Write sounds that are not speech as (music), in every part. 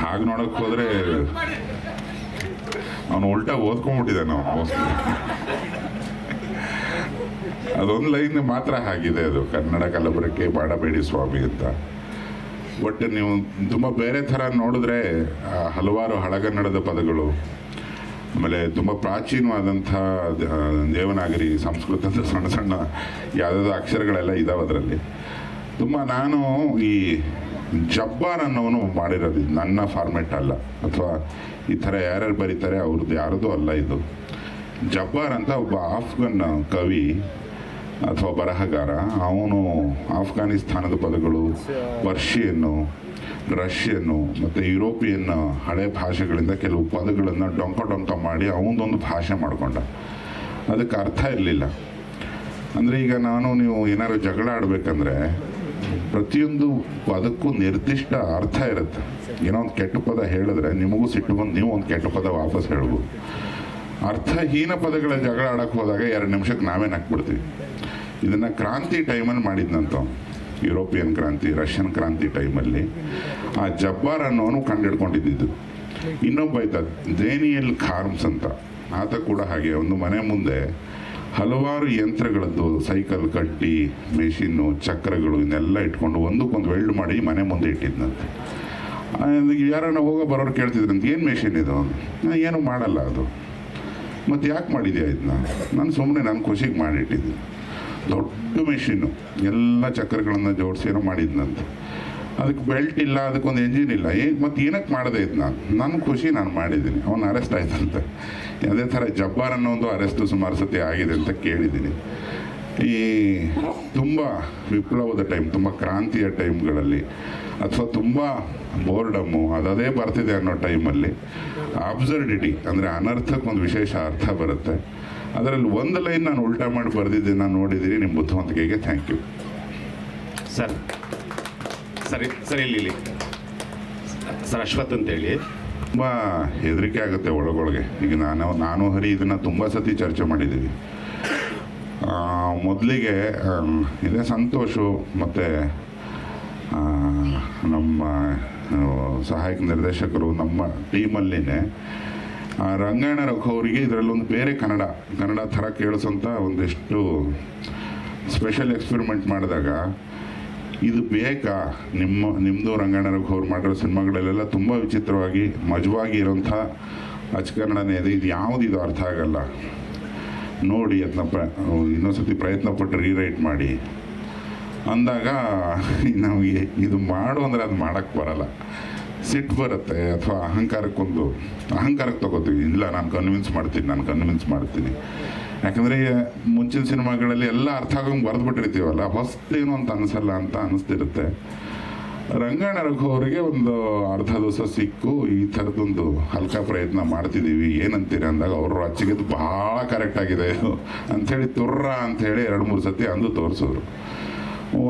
ಹಾಗೆ ನೋಡಕ್ ಹೋದ್ರೆ ಅವನು ಉಲ್ಟಾ ಓದ್ಕೊಂಡ್ಬಿಟ್ಟಿದ್ದಾನೆ ನಾವು ಅದೊಂದು ಲೈನ್ ಮಾತ್ರ ಆಗಿದೆ ಅದು. ಕನ್ನಡ ಕಲಬರಕ್ಕೆ ಮಾಡಬೇಡಿ ಸ್ವಾಮಿ ಅಂತ. ಬಟ್ ನೀವು ತುಂಬ ಬೇರೆ ಥರ ನೋಡಿದ್ರೆ ಹಲವಾರು ಹಳಗನ್ನಡದ ಪದಗಳು. ಆಮೇಲೆ ತುಂಬ ಪ್ರಾಚೀನವಾದಂಥ ದೇವನಾಗರಿ ಸಂಸ್ಕೃತದ ಸಣ್ಣ ಸಣ್ಣ ಯಾವುದಾದ್ರು ಅಕ್ಷರಗಳೆಲ್ಲ ಇದಾವೆ ಅದರಲ್ಲಿ. ತುಂಬ ನಾನು ಈ ಜಬ್ಬಾರ್ ಅನ್ನೋನು ಮಾಡಿರೋದು. ನನ್ನ ಫಾರ್ಮೆಟ್ ಅಲ್ಲ. ಅಥವಾ ಈ ಥರ ಯಾರ್ಯಾರು ಬರೀತಾರೆ ಅವ್ರದ್ದು ಯಾರದು ಅಲ್ಲ ಇದು. ಜಬ್ಬಾರ್ ಅಂತ ಒಬ್ಬ ಆಫ್ಘನ್ ಕವಿ ಅಥವಾ ಬರಹಗಾರ. ಅವನು ಆಫ್ಘಾನಿಸ್ತಾನದ ಪದಗಳು, ಪರ್ಷಿಯನ್ನು, ರಷ್ಯನ್ನು ಮತ್ತು ಯುರೋಪಿಯನ್ ಹಳೆ ಭಾಷೆಗಳಿಂದ ಕೆಲವು ಪದಗಳನ್ನು ಡೊಂಕ ಡೊಂಕ ಮಾಡಿ ಅವನದೊಂದು ಭಾಷೆ ಮಾಡಿಕೊಂಡ. ಅದಕ್ಕೆ ಅರ್ಥ ಇರಲಿಲ್ಲ. ಅಂದರೆ ಈಗ ನಾನು ನೀವು ಏನಾದ್ರು ಜಗಳ ಆಡಬೇಕಂದ್ರೆ ಪ್ರತಿಯೊಂದು ಪದಕ್ಕೂ ನಿರ್ದಿಷ್ಟ ಅರ್ಥ ಇರುತ್ತೆ. ಏನೋ ಒಂದು ಕೆಟ್ಟ ಪದ ಹೇಳಿದ್ರೆ ನಿಮಗೂ ಸಿಟ್ಟು ಬಂದು ನೀವು ಒಂದು ಕೆಟ್ಟ ಪದ ವಾಪಸ್ ಹೇಳ್ಬೋದು. ಅರ್ಥಹೀನ ಪದಗಳ ಜಗಳ ಆಡಕ್ಕೆ ಹೋದಾಗ ಎರಡು ನಿಮಿಷಕ್ಕೆ ನಾವೇ ನಕ್ಬಿಡ್ತೀವಿ. ಇದನ್ನು ಕ್ರಾಂತಿ ಟೈಮಲ್ಲಿ ಮಾಡಿದ್ನಂತ ಯುರೋಪಿಯನ್ ಕ್ರಾಂತಿ, ರಷ್ಯನ್ ಕ್ರಾಂತಿ ಟೈಮಲ್ಲಿ ಆ ಜಬ್ಬಾರ್ ಅನ್ನೋನು ಕಂಡಿಡ್ಕೊಂಡಿದ್ದು ಇನ್ನೊಬ್ಬ ಇದ್ದ ದೇನಿಯಲ್ ಖಾರ್ಮ್ಸ್ ಅಂತ. ಆತ ಕೂಡ ಹಾಗೆ ಒಂದು ಮನೆ ಮುಂದೆ ಹಲವಾರು ಯಂತ್ರಗಳದ್ದು, ಸೈಕಲ್ ಕಟ್ಟಿ, ಮೆಷಿನ್ನು, ಚಕ್ರಗಳು, ಇನ್ನೆಲ್ಲ ಇಟ್ಕೊಂಡು ಒಂದಕ್ಕೊಂದು ವೆಲ್ಡ್ ಮಾಡಿ ಮನೆ ಮುಂದೆ ಇಟ್ಟಿದ್ನಂತೆ. ಯಾರನ್ನ ಹೋಗೋ ಬರೋರು ಕೇಳ್ತಿದ್ರಂತೆ ಏನು ಮೆಷಿನ್ ಇದು? ನಾನು ಏನು ಮಾಡಲ್ಲ ಅದು. ಮತ್ತು ಯಾಕೆ ಮಾಡಿದ್ಯಾ ಇದನ್ನ ನಾನು ಸುಮ್ಮನೆ ನಾನು ಖುಷಿಗೆ ಮಾಡಿಟ್ಟಿದ್ದೆ. ದೊಡ್ಡ ಮೆಷಿನ್ನು, ಎಲ್ಲ ಚಕ್ರಗಳನ್ನು ಜೋಡಿಸಿ ಏನೋ ಮಾಡಿದ್ನಂತೆ. ಅದಕ್ಕೆ ಬೆಲ್ಟ್ ಇಲ್ಲ, ಅದಕ್ಕೊಂದು ಎಂಜಿನ್ ಇಲ್ಲ. ಏ, ಮತ್ತೆ ಏನಕ್ಕೆ ಮಾಡಿದೆ ನಾನು ನನ್ನ ಖುಷಿ ನಾನು ಮಾಡಿದ್ದೀನಿ. ಅವನು ಅರೆಸ್ಟ್ ಆಯ್ತಂತೆ. ಅದೇ ಥರ ಜಬ್ಬಾರ್ ಅನ್ನೋ ಒಂದು ಅರೆಸ್ಟ್ ಸುಮಾರು ಸತಿ ಆಗಿದೆ ಅಂತ ಕೇಳಿದ್ದೀನಿ. ಈ ತುಂಬ ವಿಪ್ಲವದ ಟೈಮ್ ತುಂಬ ಕ್ರಾಂತಿಯ ಟೈಮ್ಗಳಲ್ಲಿ ಅಥವಾ ತುಂಬ ಬೋರ್ಡಮ್ಮು ಅದದೇ ಬರ್ತಿದೆ ಅನ್ನೋ ಟೈಮಲ್ಲಿ ಅಬ್ಸರ್ಡಿಟಿ ಅಂದರೆ ಅನರ್ಥಕ್ಕೆ ಒಂದು ವಿಶೇಷ ಅರ್ಥ ಬರುತ್ತೆ. ಅದರಲ್ಲಿ ಒಂದು ಲೈನ್ ನಾನು ಉಲ್ಟಾ ಮಾಡಿ ಬರೆದಿದ್ದೇನೆ ನಾನು ನೋಡಿದ್ದೀನಿ ನಿಮ್ಮ ಬುದ್ಧಿವಂತಿಕೆಗೆ ಥ್ಯಾಂಕ್ ಯು ಸರ್ ಸರಿ ಸರಿ, ಇಲ್ಲಿ ಇಲ್ಲಿ. ಸರ್, ಅಶ್ವಥ್ ಅಂತೇಳಿ. ತುಂಬ ಹೆದರಿಕೆ ಆಗುತ್ತೆ ಒಳಗೊಳಗೆ. ಈಗ ನಾನು ನಾನು ಹರಿ ಇದನ್ನು ತುಂಬ ಸತಿ ಚರ್ಚೆ ಮಾಡಿದ್ದೀವಿ ಮೊದಲಿಗೆ ಇದೇ ಸಂತೋಷು ಮತ್ತು ನಮ್ಮ ಸಹಾಯಕ ನಿರ್ದೇಶಕರು ನಮ್ಮ ಟೀಮಲ್ಲಿನೇ ರಂಗಾಯಣ ರಘು ಅವರಿಗೆ ಇದರಲ್ಲೊಂದು ಬೇರೆ ಕನ್ನಡ ಕನ್ನಡ ಥರ ಕೇಳಿಸೋಂಥ ಒಂದಿಷ್ಟು ಸ್ಪೆಷಲ್ ಎಕ್ಸ್ಪೆರಿಮೆಂಟ್ ಮಾಡಿದಾಗ ಇದು ಬೇಕಾ ನಿಮ್ಮ ನಿಮ್ಮದು ರಂಗಣ್ಣ ರಘು ಅವ್ರು ಮಾಡಿರೋ ಸಿನಿಮಾಗಳಲ್ಲೆಲ್ಲ ತುಂಬ ವಿಚಿತ್ರವಾಗಿ, ಮಜವಾಗಿ ಇರೋಂಥ ಅಚ್ಚಕನ್ನಡನೇ ಇದೆ. ಇದು ಯಾವುದು ಇದು ಅರ್ಥ ಆಗಲ್ಲ. ನೋಡಿ ಅದನ್ನ ಪ್ರ ಇನ್ನೊಂದ್ಸತಿ ಪ್ರಯತ್ನ ಪಟ್ಟು ರೀರೈಟ್ ಮಾಡಿ. ಅಂದಾಗ (laughs) ನಮಗೆ ಇದು ಮಾಡು ಅಂದರೆ ಅದು ಮಾಡೋಕ್ಕೆ ಬರಲ್ಲ. ಸಿಟ್ಟು ಬರುತ್ತೆ ಅಥವಾ ಅಹಂಕಾರಕ್ಕೊಂದು, ಅಹಂಕಾರಕ್ಕೆ ತಗೋತೀವಿ. ಇಲ್ಲ, ನಾನು ಕನ್ವಿನ್ಸ್ ಮಾಡ್ತೀನಿ, ನಾನು ಕನ್ವಿನ್ಸ್ ಮಾಡ್ತೀನಿ. ಯಾಕಂದರೆ ಮುಂಚಿನ ಸಿನಿಮಾಗಳಲ್ಲಿ ಎಲ್ಲ ಅರ್ಥ ಆಗಂಗೆ ಬರೆದ್ಬಿಟ್ಟಿರ್ತೀವಲ್ಲ? ಹೊಸ್ತೇನು ಅಂತ ಅನಿಸಲ್ಲ ಅಂತ ಅನಿಸ್ತಿರುತ್ತೆ. ರಂಗಣ್ಣ ರಘು ಅವರಿಗೆ ಒಂದು ಅರ್ಧ ದಿವಸ ಸಿಕ್ಕು, ಈ ಥರದೊಂದು ಹಲ್ಕ ಪ್ರಯತ್ನ ಮಾಡ್ತಿದ್ದೀವಿ ಏನಂತೀರಿ ಅಂದಾಗ ಅವರು ಅಚ್ಚಿಗೆದು ಭಾಳ ಕರೆಕ್ಟ್ ಆಗಿದೆ. ಅಂಥೇಳಿ ತುರ್ರ ಅಂಥೇಳಿ ಎರಡು ಮೂರು ಸತಿ ಅಂದು ತೋರಿಸಿದ್ರು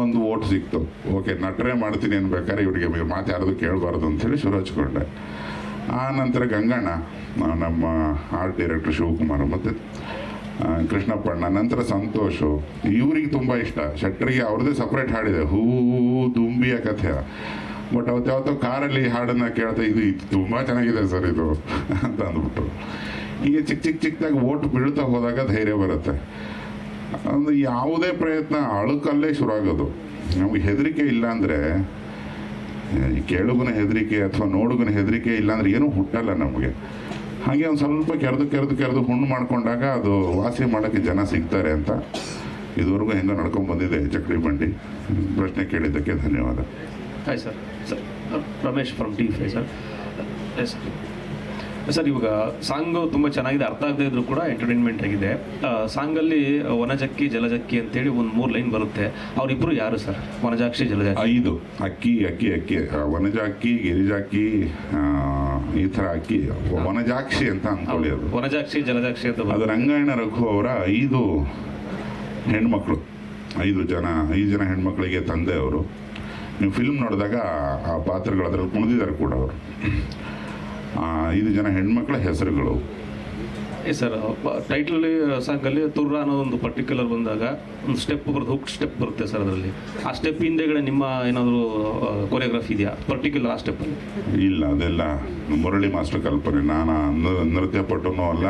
ಒಂದು ಓಟ್ ಸಿಕ್ತು. ಓಕೆ, ನಟರೆ ಮಾಡ್ತೀನಿ ಅನ್ಬೇಕಾದ್ರೆ ಇವರಿಗೆ ಮಾತು ಯಾರ್ದು ಕೇಳಬಾರ್ದು ಅಂಥೇಳಿ ಶುರು ಹಚ್ಕೊಂಡೆ. ಆ ನಂತರ ಗಂಗಣ್ಣ, ನಮ್ಮ ಆರ್ಟ್ ಡೈರೆಕ್ಟರ್ ಶಿವಕುಮಾರ್ ಮತ್ತು ಕೃಷ್ಣಪ್ಪಣ್ಣ, ನಂತರ ಸಂತೋಷ. ಇವ್ರಿಗೆ ತುಂಬ ಇಷ್ಟ. ಶೆಟ್ಟರಿಗೆ ಅವ್ರದ್ದೇ ಸಪ್ರೇಟ್ ಹಾಡಿದೆ ಹೂ, ದುಂಬಿಯ ಕಥೆ. ಬಟ್ ಅವತ್ತು ಯಾವತ್ತೋ ಕಾರಲ್ಲಿ ಹಾಡನ್ನು ಕೇಳ್ತಾ ಇದು ಇದು ತುಂಬ ಚೆನ್ನಾಗಿದೆ ಸರ್ ಇದು ಅಂತ ಅಂದ್ಬಿಟ್ಟು. ಹೀಗೆ ಚಿಕ್ಕ ಚಿಕ್ಕ ಚಿಕ್ಕದಾಗಿ ಓಟ್ ಬೀಳ್ತಾ ಹೋದಾಗ ಧೈರ್ಯ ಬರುತ್ತೆ. ಅಂದ್ರೆ ಯಾವುದೇ ಪ್ರಯತ್ನ ಅಳುಕಲ್ಲೇ ಶುರು ಆಗೋದು ನಮಗೆ ಹೆದರಿಕೆ ಇಲ್ಲ ಅಂದರೆ, ಈ ಕೇಳುಗನ ಹೆದರಿಕೆ ಅಥವಾ ನೋಡುಗನ ಹೆದರಿಕೆ ಇಲ್ಲಾಂದ್ರೆ ಏನೂ ಹುಟ್ಟಲ್ಲ ನಮಗೆ. ಹಾಗೆ ಒಂದು ಸ್ವಲ್ಪ ಕೆರೆದು ಕೆರೆದು ಕೆರೆದು ಹುಣ್ಣು ಮಾಡಿಕೊಂಡಾಗ ಅದು ವಾಸಿ ಮಾಡೋಕ್ಕೆ ಜನ ಸಿಗ್ತಾರೆ ಅಂತ ಇದುವರೆಗೂ ಹೆಂಗೋ ನಡ್ಕೊಂಡು ಬಂದಿದೆ ಚಕ್ರಿ ಬಂಡಿ. ಪ್ರಶ್ನೆ ಕೇಳಿದ್ದಕ್ಕೆ ಧನ್ಯವಾದ. Hi sir sir Ramesh from T ಫೈ ಸರ್ ಎಸ್ ಸರ್ ಇವಾಗ ಸಾಂಗು ತುಂಬ ಚೆನ್ನಾಗಿದೆ ಅರ್ಥ ಆಗದೆ ಇದ್ರು ಕೂಡ ಎಂಟರ್ಟೈನ್ಮೆಂಟ್ ಆಗಿದೆ. ಸಾಂಗ್ ಸಾಂಗಲ್ಲಿ ವನಜಕ್ಕಿ ಜಲಜಕ್ಕಿ ಅಂತೇಳಿ ಒಂದು ಮೂರು ಲೈನ್ ಬರುತ್ತೆ. ಅವರಿಬ್ಬರು ಯಾರು ಸರ್ ವನಜಾಕ್ಷಿ ಜಲಜಾಕ್ಷಿ. ಐದು. ಅಕ್ಕಿ ಅಕ್ಕಿ ಅಕ್ಕಿ. ವನಜಾಕ್ಕಿ ಗಿರಿಜಾಕ್ಕಿ ಈ ಥರ ಅಕ್ಕಿ. ವನಜಾಕ್ಷಿ ಅಂತ ಅಂದ್ಕೊಳ್ಳಿ ಅದು. ವನಜಾಕ್ಷಿ ಜಲಜಾಕ್ಷಿ ಅಂತ ಅದು ರಂಗಾಯಣ ರಘು ಅವರ ಐದು ಹೆಣ್ಮಕ್ಳು. ಐದು ಜನ ಐದು ಜನ ಹೆಣ್ಮಕ್ಳಿಗೆ ತಂದೆ ಅವರು. ನೀವು ಫಿಲ್ಮ್ ನೋಡಿದಾಗ ಆ ಪಾತ್ರಗಳು ಅದರಲ್ಲಿ ಕುಣಿದಿದ್ದಾರೆ ಕೂಡ ಅವರು. ಐದು ಜನ ಹೆಣ್ಮಕ್ಳ ಹೆಸರುಗಳು. ಸರ್ ಟೈಟಲ್ ಸಾಂಗಲ್ಲಿ ತುರ್ರ ಅನ್ನೋ ಒಂದು ಪರ್ಟಿಕ್ಯುಲರ್ ಬಂದಾಗ ಒಂದು ಸ್ಟೆಪ್ ಬರುತ್ತೆ ಹುಕ್ ಸ್ಟೆಪ್ ಬರುತ್ತೆ ಸರ್ ಅದರಲ್ಲಿ. ಆ ಸ್ಟೆಪ್ ಹಿಂದೆಗಡೆ ನಿಮ್ಮ ಏನಾದರೂ ಕೊರಿಯೋಗ್ರಫಿ ಇದೆಯಾ? ಪರ್ಟಿಕ್ಯುಲರ್ ಆ ಸ್ಟೆಪ್ಪಲ್ಲಿ ಇಲ್ಲ ಅದೆಲ್ಲ ಮುರಳಿ ಮಾಸ್ಟರ್ ಕಲ್ಪನೆ. ನಾನು ನೃತ್ಯ ಪಟ್ಟನೂ ಅಲ್ಲ.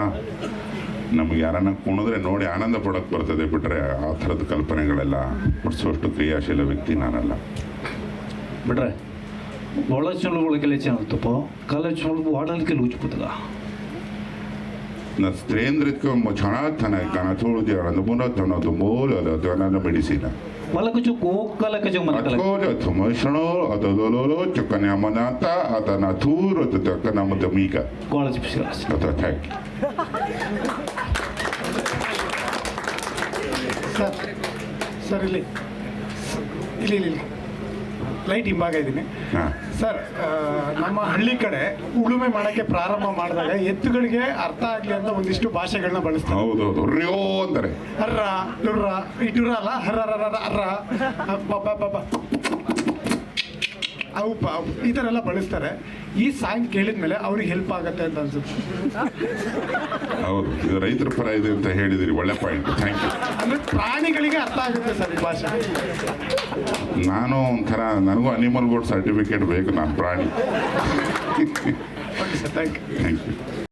ನಮ್ಗೆ ಯಾರನ್ನ ಕುಣಿದ್ರೆ ನೋಡಿ ಆನಂದ ಪಡೋಕ್ಕೆ ಬರ್ತದೆ ಬಿಟ್ಟರೆ ಆ ಥರದ ಕಲ್ಪನೆಗಳೆಲ್ಲ ಮುಟ್ಸುವಷ್ಟು ಕ್ರಿಯಾಶೀಲ ವ್ಯಕ್ತಿ ನಾನಲ್ಲ. ಬಿಡ್ರೆ ಒಳಚೊಳಗೊಳಗೆಲ್ಲ ಚೆನ್ನಾಗ್ತಪ್ಪ ಕಾಲೇಜ್ ವಾಡಲಿಕ್ಕೆ ಲೂಚಿಪುತ್ತದ Na strändret ಚೆನ್ನಾಗ್ತಾನೆ ಕಣ ತೋಳಿದೆ ಅದು ಮುನ್ನತ್ತನ್ನೋದು ಮೂಲ ಅದು ನನ್ನ ಮೆಡಿಸಿನ ಮಲಕಚು ಕೋಕಲಕಚು ಮಲಕಲ ಅದ್ಕೋಜ ತುಮಶಣೋ ಅದೊಲೋಲೋ ಚೊಕ್ಕನೆ ಅಮ್ಮನಾತ ಅದನ್ನ ತೂರು ತಕ್ಕ ನಮ್ಮದು ಮೀಗ. ಕಾಲೇಜ್ ಬಿಸಿಲಾಸ್ ಅದು ಥ್ಯಾಂಕ್ ಸರ್ ಸರ್ ಇಲ್ಲಿ ಇಲ್ಲಿ ಇಲ್ಲಿ. ಲೈಟ್ ಹಿಂಭಾಗ ಇದ್ದೀನಿ ಸರ್ ನಮ್ಮ ಹಳ್ಳಿ ಕಡೆ ಉಳುಮೆ ಮಾಡೋಕ್ಕೆ ಪ್ರಾರಂಭ ಮಾಡಿದಾಗ ಎತ್ತುಗಳಿಗೆ ಅರ್ಥ ಆಗಲಿ ಅಂತ ಒಂದಿಷ್ಟು ಭಾಷೆಗಳನ್ನ ಬಳಸ್ತಾರೆ. ಹೌದೌದು. ರ್ಯೋ ಅಂತಾರೆ ಹರ್ರ ಲುರ್ರ ಇಟುರ ಅಲ್ಲ? ಹರ್ರ ರರ ಅರ್ರ. ಬಬ್ಬ ಅವು ಈ ಥರ ಎಲ್ಲ ಬಳಸ್ತಾರೆ. ಈ ಸಾಂಗ್ ಕೇಳಿದ್ಮೇಲೆ ಅವ್ರಿಗೆ ಹೆಲ್ಪ್ ಆಗುತ್ತೆ ಅಂತ ಅನ್ಸುತ್ತೆ. ಹೌದು. ಇದು ರೈತರ ಪರ ಇದೆ ಅಂತ ಹೇಳಿದಿರಿ. ಒಳ್ಳೆ ಪಾಯಿಂಟ್ ಥ್ಯಾಂಕ್ ಯು ಅಂದ್ರೆ ಪ್ರಾಣಿಗಳಿಗೆ ಅರ್ಥ ಆಗುತ್ತೆ ಸರ್ ಈ ಭಾಷೆ. ನಾನು ಒಂಥರ ನನಗೂ ಅನಿಮಲ್ ಗೋಡ್ ಸರ್ಟಿಫಿಕೇಟ್ ಬೇಕು ನಾನು ಪ್ರಾಣಿ okay sir thank you thank you